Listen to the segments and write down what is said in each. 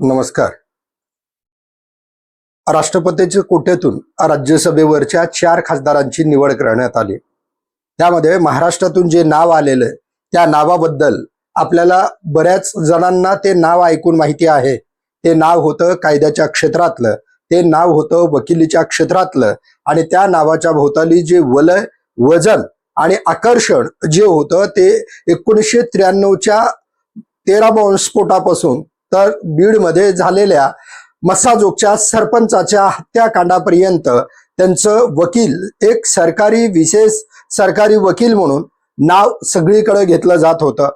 नमस्कार. राष्ट्रपतीच्या कोट्यातून राज्यसभेवरच्या चार खासदारांची निवड करण्यात आली. त्यामध्ये महाराष्ट्रातून जे नाव आलेलं त्या नावाबद्दल आपल्याला बऱ्याच जणांना ते नाव ऐकून माहिती आहे. ते नाव होतं कायद्याच्या क्षेत्रातलं ते नाव होतं वकिलीच्या क्षेत्रातलं आणि त्या नावाच्या भोवताली जे वलय वजन आणि आकर्षण जे होतं ते एकोणीसशे त्र्याण्णवच्या तेरा बॉम्बस्फोटापासून तर बीडमध्ये झालेल्या मसाजोगच्या सरपंचाच्या हत्याकांडापर्यंत त्यांचं वकील एक सरकारी विशेष सरकारी वकील म्हणून नाव सगळीकडे घेतलं जात होतं.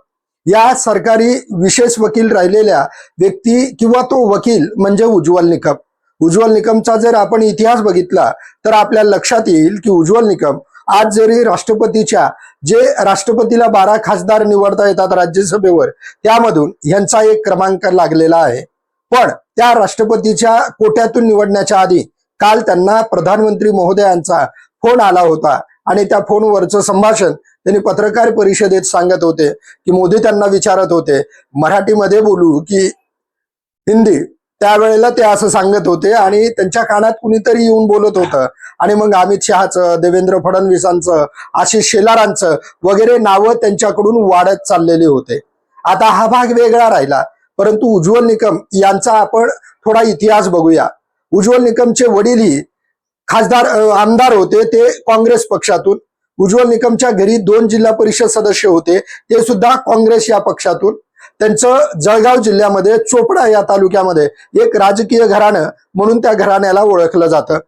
या सरकारी विशेष वकील राहिलेल्या व्यक्ती किंवा तो वकील म्हणजे उज्ज्वल निकम. उज्ज्वल निकमचा जर आपण इतिहास बघितला तर आपल्या लक्षात येईल की उज्ज्वल निकम आज जरी राष्ट्रपतीच्या जे राष्ट्रपतीला बारा खासदार निवडता येतात राज्यसभेवर त्यामधून यांचा एक क्रमांक लागलेला आहे. पण त्या राष्ट्रपतीच्या कोट्यातून निवडण्याच्या आधी काल त्यांना प्रधानमंत्री महोदयांचा फोन आला होता. आणि त्या फोनवरचं संभाषण त्यांनी पत्रकार परिषदेत सांगत होते की मोदी त्यांना विचारत होते मराठीमध्ये बोलू की हिंदी? त्यावेळेला ते असं सांगत होते आणि त्यांच्या कानात कुणीतरी येऊन बोलत होतं. आणि मग अमित शहाचं देवेंद्र फडणवीसांचं आशिष शेलारांचं वगैरे नावं त्यांच्याकडून वाढत चाललेले होते. आता हा भाग वेगळा राहिला. परंतु उज्ज्वल निकम यांचा आपण थोडा इतिहास बघूया. उज्ज्वल निकमचे वडीलही खासदार आमदार होते ते काँग्रेस पक्षातून. उज्ज्वल निकमच्या घरी दोन जिल्हा परिषद सदस्य होते ते सुद्धा काँग्रेस या पक्षातून. त्यांचं जळगाव जिल्ह्यामध्ये चोपडा या तालुक्यामध्ये एक राजकीय घराणं म्हणून त्या घराण्याला ओळखलं जातं.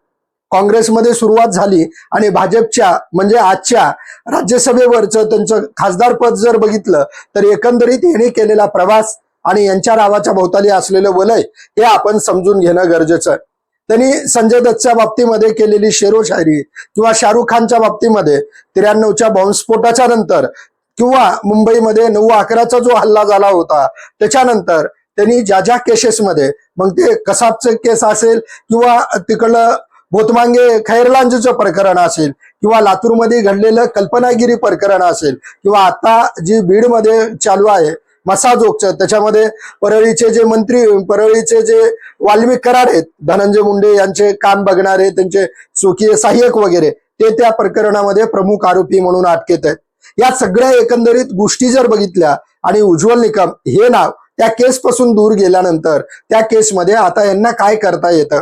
काँग्रेसमध्ये सुरुवात झाली आणि भाजपच्या म्हणजे आजच्या राज्यसभेवरचं त्यांचं खासदार पद जर बघितलं तर एकंदरीत यांनी केलेला प्रवास आणि यांच्या नावाच्या भोवताली असलेलं वलय हे आपण समजून घेणं गरजेचं आहे. त्यांनी संजय दत्तच्या बाबतीमध्ये केलेली शेरो शायरी किंवा शाहरुख खानच्या बाबतीमध्ये त्र्याण्णवच्या बॉम्बस्फोटाच्या नंतर किंवा मुंबईमध्ये नऊ अकराचा जो हल्ला झाला होता त्याच्यानंतर त्यांनी ज्या ज्या केसेसमध्ये मग ते कसाबचं केस असेल किंवा तिकडलं भोतमांगे खैरलांजचं प्रकरण असेल किंवा लातूरमध्ये घडलेलं कल्पनागिरी प्रकरण असेल किंवा आता जी बीडमध्ये चालू आहे मसाजोगचं त्याच्यामध्ये परळीचे जे मंत्री परळीचे जे वाल्मिक कराड आहेत धनंजय मुंडे यांचे काम बघणारे त्यांचे स्वकीय सहाय्यक वगैरे ते त्या प्रकरणामध्ये प्रमुख आरोपी म्हणून अटकेत आहेत. या सगळ्या एकंदरीत गोष्टी जर बघितल्या आणि उज्ज्वल निकम हे नाव त्या केस पासून दूर गेल्यानंतर त्या केसमध्ये आता यांना काय करता येतं?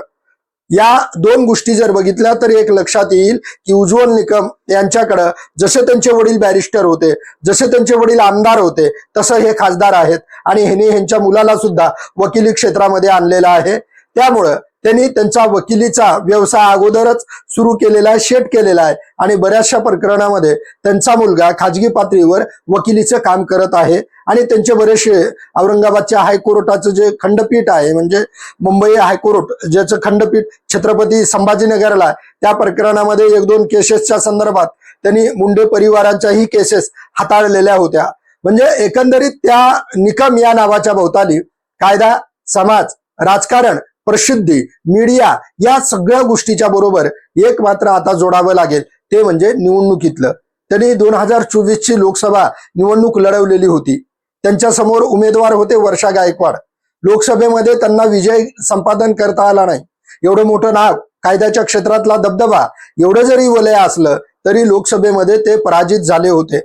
या दोन गोष्टी जर बघितल्या तर एक लक्षात येईल की उज्ज्वल निकम यांच्याकडं जसे त्यांचे वडील बॅरिस्टर होते जसे त्यांचे वडील आमदार होते तसं हे खासदार आहेत. आणि ह्याने ह्यांच्या मुलाला सुद्धा वकिली क्षेत्रामध्ये आणलेलं आहे. त्यामुळं त्यांनी त्यांचा वकिलीचा व्यवसाय अगोदरच सुरू केलेला आहे शेट केलेला आहे. आणि बऱ्याचशा प्रकरणामध्ये त्यांचा मुलगा खाजगी पातळीवर वकिलीचं काम करत आहे. आणि त्यांचे बरेचसे औरंगाबादच्या हायकोर्टाचं जे खंडपीठ आहे म्हणजे मुंबई हायकोर्ट ज्याचं खंडपीठ छत्रपती संभाजीनगरला आहे, त्या प्रकरणामध्ये एक दोन केसेसच्या संदर्भात त्यांनी मुंडे परिवारांच्याही केसेस हाताळलेल्या होत्या. म्हणजे एकंदरीत त्या निकम या नावाच्या भोवताली कायदा समाज राजकारण प्रसिद्धी मीडिया या सगळ्या गोष्टीच्या बरोबर एक मात्र आता जोडावं लागेल ते म्हणजे निवडणुकीतलं. त्यांनी दोन हजार चोवीस ची लोकसभा निवडणूक लढवलेली होती. त्यांच्यासमोर उमेदवार होते वर्षा गायकवाड. लोकसभेमध्ये त्यांना विजय संपादन करता आला नाही. एवढं मोठं नाव कायद्याच्या क्षेत्रातला दबदबा एवढं जरी वलय असलं तरी लोकसभेमध्ये ते पराजित झाले होते.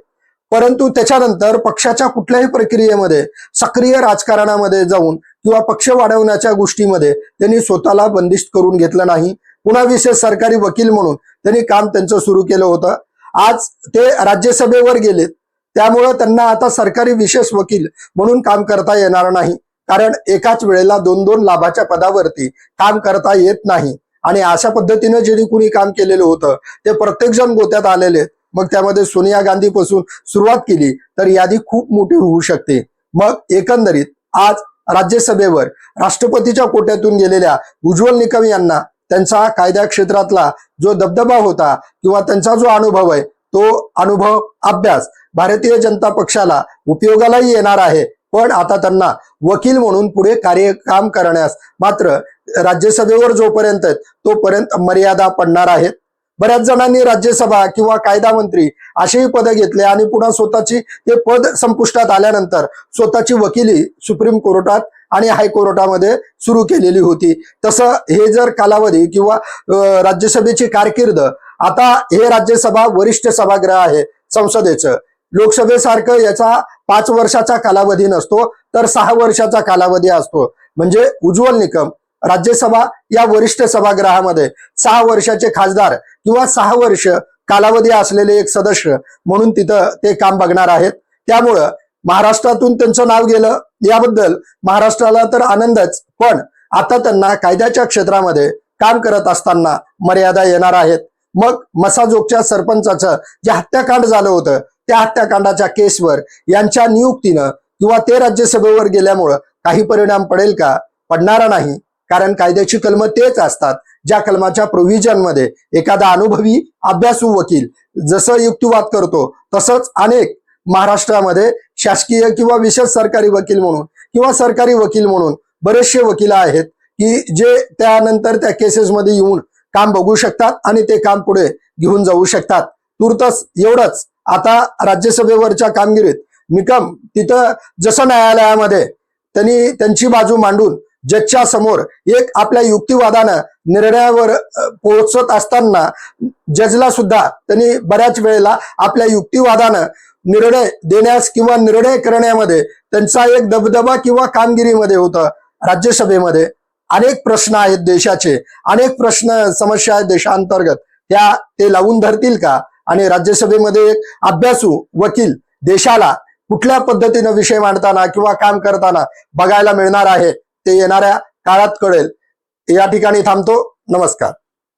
परंतु त्याच्यानंतर पक्षाच्या कुठल्याही प्रक्रियेमध्ये सक्रिय राजकारणामध्ये जाऊन किंवा पक्ष वाढवण्याच्या गोष्टीमध्ये त्यांनी स्वतःला बंदिस्त करून घेतलं नाही. पुन्हा विशेष सरकारी वकील म्हणून त्यांनी काम त्यांचं सुरू केलं होतं. आज ते राज्यसभेवर गेलेत. त्यामुळं त्यांना आता सरकारी विशेष वकील म्हणून काम करता येणार नाही. कारण एकाच वेळेला दोन दोन लाभाच्या पदावरती काम करता येत नाही. आणि अशा पद्धतीनं ज्यांनी कुणी काम केलेलं होतं ते प्रत्येक जण गोत्यात आलेले मग त्यामध्ये सोनिया गांधी पासून सुरुवात केली तर यादी खूप मोठी होऊ शकते. मग एकंदरीत आज राज्यसभेवर राष्ट्रपतीच्या कोट्यातून गेलेल्या उज्ज्वल निकम यांना त्यांचा कायदा क्षेत्रातला जो दबदबा होता किंवा त्यांचा जो अनुभव आहे तो अनुभव अभ्यास भारतीय जनता पक्षाला उपयोगालाही येणार आहे. पण आता त्यांना वकील म्हणून पुढे कार्य काम करण्यास मात्र राज्यसभेवर जोपर्यंत तोपर्यंत मर्यादा पडणार आहेत. बऱ्याच जणांनी राज्यसभा किंवा कायदा मंत्री असेही पद घेतले आणि पुन्हा स्वतःची ते पद संपुष्टात आल्यानंतर स्वतःची वकिली सुप्रीम कोर्टात आणि हायकोर्टामध्ये सुरू केलेली होती. तसं हे जर कालावधी किंवा राज्यसभेची कारकीर्द आता हे राज्यसभा वरिष्ठ सभागृह आहे संसदेचं. लोकसभेसारखं याचा पाच वर्षाचा कालावधी नसतो तर सहा वर्षाचा कालावधी असतो. म्हणजे उज्ज्वल निकम. राज्यसभा या वरिष्ठ सभागृहामध्ये सहा वर्षाचे खासदार किंवा सहा वर्ष कालावधी असलेले एक सदस्य म्हणून तिथं ते काम बघणार आहेत. त्यामुळं महाराष्ट्रातून त्यांचं नाव गेलं. याबद्दल महाराष्ट्राला तर आनंदच पण आता त्यांना कायद्याच्या क्षेत्रामध्ये काम करत असताना मर्यादा येणार आहेत. मग मसाजोगच्या सरपंचाचं जे हत्याकांड झालं होतं त्या हत्याकांडाच्या केसवर यांच्या नियुक्तीनं किंवा ते राज्यसभेवर गेल्यामुळं काही परिणाम पडेल का? पडणारा नाही. कारण कायद्याची कलमं तेच असतात ज्या कलमाच्या प्रोव्हिजनमध्ये एखादा अनुभवी अभ्यासू वकील जसं युक्तिवाद करतो तसंच अनेक महाराष्ट्रामध्ये शासकीय किंवा विशेष सरकारी वकील म्हणून किंवा सरकारी वकील म्हणून बरेचसे वकील आहेत की जे त्यानंतर त्या केसेसमध्ये येऊन काम बघू शकतात आणि ते काम पुढे घेऊन जाऊ शकतात. तुर्तच एवढंच. आता राज्यसभेवरच्या कामगिरीत निकम तिथं जसं न्यायालयामध्ये त्यांनी त्यांची बाजू मांडून जजच्या समोर एक आपल्या युक्तिवादानं निर्णयावर पोहोचत असताना जजला सुद्धा त्यांनी बऱ्याच वेळेला आपल्या युक्तिवादानं निर्णय देण्यास किंवा निर्णय करण्यामध्ये त्यांचा एक दबदबा किंवा कामगिरीमध्ये होतं राज्यसभेमध्ये. अनेक प्रश्न आहेत देशाचे. अनेक प्रश्न समस्या आहेत देशांतर्गत. त्या ते लावून धरतील का? आणि राज्यसभेमध्ये एक अभ्यासू वकील देशाला कुठल्या पद्धतीनं विषय मांडताना किंवा काम करताना बघायला मिळणार आहे? ते येणाऱ्या काळात कळेल. या ठिकाणी थांबतो. नमस्कार.